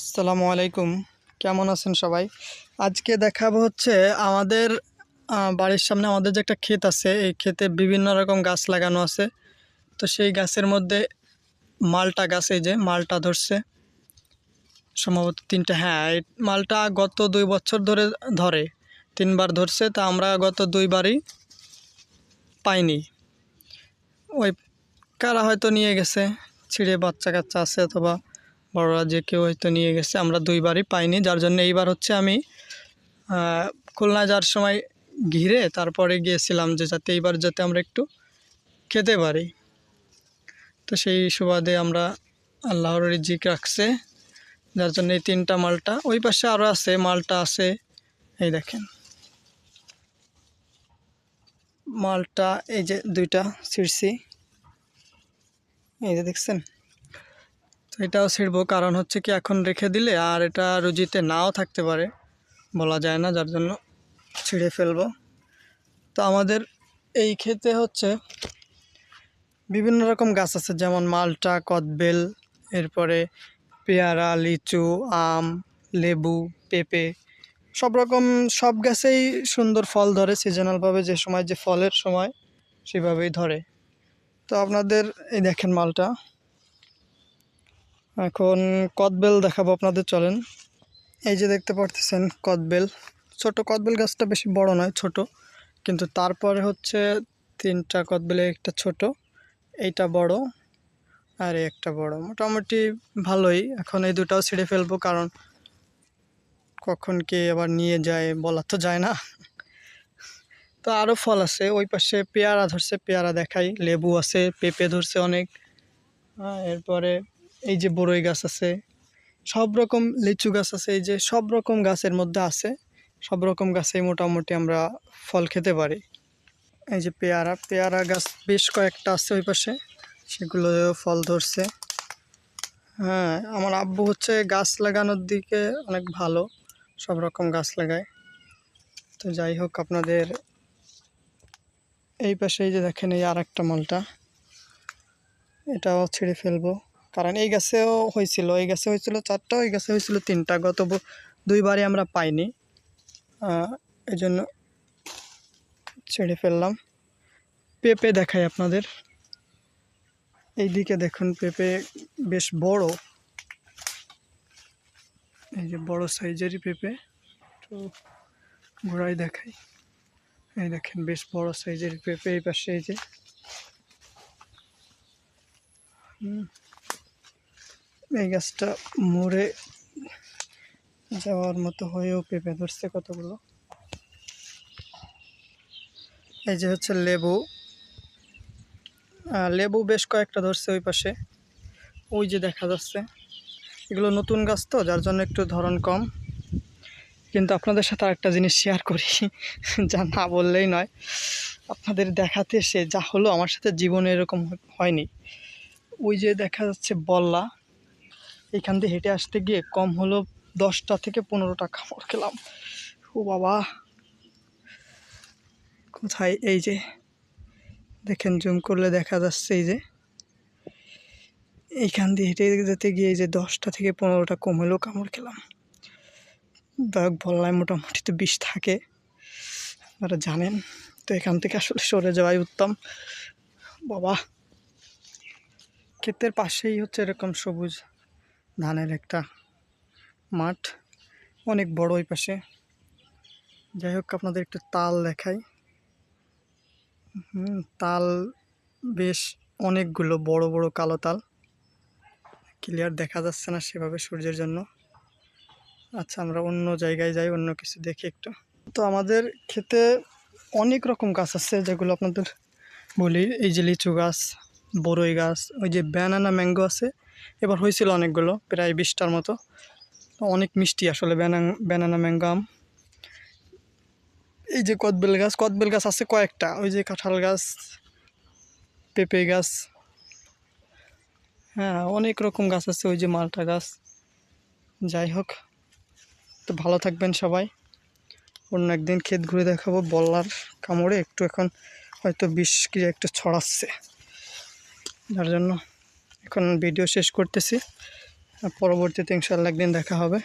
আসসালামু আলাইকুম। কেমন আছেন সবাই? আজকে দেখাবো হচ্ছে আমাদের বাড়ির সামনে আমাদের যে একটা ক্ষেত আছে, এই ক্ষেতে বিভিন্ন রকম গাছ লাগানো আছে। তো সেই গাছের মধ্যে মালটা গাছ, এই যে মালটা ধরছে। সম্ভবত তিনটা হ্যাঁ মালটা গত দুই বছর ধরে ধরে, তিনবার ধরছে। তা আমরা গত দুইবারই পাইনি। ওই কারা হয়তো নিয়ে গেছে, ছিঁড়ে বাচ্চা কাচ্চা আছে অথবা বড়রা যে কেউ হয়তো নিয়ে গেছে, আমরা দুইবারই পাইনি। যার জন্য এইবার হচ্ছে আমি খুলনা যাওয়ার সময় ঘিরে তারপরে গিয়েছিলাম যে যাতে এইবার যাতে আমরা একটু খেতে পারি। তো সেই সুবাদে আমরা আল্লাহর রিজিক রাখছে। যার জন্য এই তিনটা মালটা, ওই পাশে আরও আছে, মালটা আছে, এই দেখেন। মালটা, এই যে দুইটা ছিঁড়ছি এই যে দেখছেন? তো এটাও ছিঁড়বো। কারণ হচ্ছে কি এখন রেখে দিলে আর এটা রুজিতে নাও থাকতে পারে, বলা যায় না, যার জন্য ছিঁড়ে ফেলব। তো আমাদের এই ক্ষেতে হচ্ছে বিভিন্ন রকম গাছ আছে, যেমন মালটা, কদবেল, এরপরে পেয়ারা, লিচু, আম, লেবু, পেঁপে, সব রকম, সব গাছেই সুন্দর ফল ধরে সিজনালভাবে যে সময়, যে ফলের সময়, সেভাবেই ধরে। তো আপনাদের এই দেখেন মালটা। এখন কদবেল দেখাবো আপনাদের, চলেন। এই যে দেখতে পারতেছেন কদবেল। ছোট কদবেল গাছটা বেশি বড় নয়, ছোট। কিন্তু তারপরে হচ্ছে তিনটা কদবেলে, একটা ছোট, এইটা বড় আর একটা বড়। মোটামুটি ভালোই। এখন এই দুটাও ছিঁড়ে ফেলব, কারণ কখন কে আবার নিয়ে যায় বলা তো যায় না। তো আরও ফল আছে, ওই পাশে পেয়ারা ধরছে, পেয়ারা দেখাই। লেবু আছে, পেঁপে ধরছে অনেক। এরপরে এই যে বড়ই গাছ আছে, সব রকম লিচু গাছ আছে, এই যে সব রকম গাছের মধ্যে আছে, সব রকম গাছেই মোটামুটি আমরা ফল খেতে পারি। এই যে পেয়ারা পেয়ারা গাছ বেশ কয়েকটা আছে ওই পাশে, সেগুলো ফল ধরছে। হ্যাঁ আমার আব্বু হচ্ছে গাছ লাগানোর দিকে অনেক ভালো, সব রকম গাছ লাগায়। তো যাই হোক, আপনাদের এই পাশে এই যে দেখেন এই আর একটা মালটা, এটাও ছিঁড়ে ফেলব। কারণ এই গাছেও হয়েছিল, এই গাছে হয়েছিল চারটা ওই গাছে হয়েছিল তিনটা। গত দুইবারই আমরা পাইনি। এই জন্য ছেড়ে ফেললাম। পেঁপে দেখাই আপনাদের। এইদিকে দেখুন, পেঁপে বেশ বড়। এই যে বড় সাইজেরই পেঁপে। তো ঘোড়াই দেখাই। এই দেখেন, বেশ বড় সাইজের পেঁপে এই পাশে এই যে। হুম। এই গাছটা মরে যাওয়ার মতো হয়েও পেঁপে ধরছে কতগুলো? এই যে হচ্ছে লেবু। লেবু বেশ কয়েকটা ধরছে ওই পাশে। ওই যে দেখা যাচ্ছে। এগুলো নতুন গাছ তো, যার জন্য একটু ধরন কম। কিন্তু আপনাদের সাথে আরেকটা জিনিস শেয়ার করি। যা না বললেই নয়। আপনাদের দেখাতে এসে যা হলো, আমার সাথে জীবনে এরকম হয়নি। ওই যে দেখা যাচ্ছে বল্লা। এখান দিয়ে হেঁটে আসতে গিয়ে কম হলো দশটা থেকে পনেরোটা কামড় খেলাম। ও বাবা। কোথায় এই যে? দেখেন, জুম করলে দেখা যাচ্ছে এই যে। এইখান দিয়ে হেঁটে যেতে গিয়ে এই যে দশটা থেকে পনেরোটা কম হলেও কামড় খেলাম। দাগ বললায় মোটামুটি তো বিষ থাকে। আপনারা জানেন, তো এখান থেকে আসলে সরে যাওয়াই উত্তম। বাবা, ক্ষেতের পাশেই হচ্ছে এরকম সবুজ ধানের একটা মাঠ। অনেক বড় ওই পাশে। যাই হোক, আপনাদের একটু তাল দেখাই। তাল বেশ অনেকগুলো, বড় বড় কালো তাল। ক্লিয়ার দেখা যাচ্ছে না সেভাবে সূর্যের জন্য। আচ্ছা আমরা অন্য জায়গায় যাই, অন্য কিছু দেখি একটু। তো আমাদের ক্ষেতে অনেক রকম গাছ আছে, যেগুলো আপনাদের বলি। এই যে লিচু গাছ বড়ই গাছ, ওই যে ব্যানানা ম্যাঙ্গো আছে। এবার হয়েছিল অনেকগুলো, প্রায় বিশটার মতো। অনেক মিষ্টি আসলে ব্যানানা ব্যানানা ম্যাঙ্গো আম। এই যে কদবেল গাছ কদবেল গাছ আছে কয়েকটা। ওই যে কাঁঠাল গাছ, পেঁপে গাছ হ্যাঁ অনেক রকম গাছ আছে। ওই যে মালটা গাছ, যাই হোক। তো ভালো থাকবেন সবাই। অন্য একদিন ক্ষেত ঘুরে দেখাবো বল্লার কামড়ে। একটু এখন হয়তো বিষ কি একটু ছড়াচ্ছে। যার জন্য এখন ভিডিও শেষ করতেছি। পরবর্তীতে ইনশাল্লাহ একদিন দেখা হবে।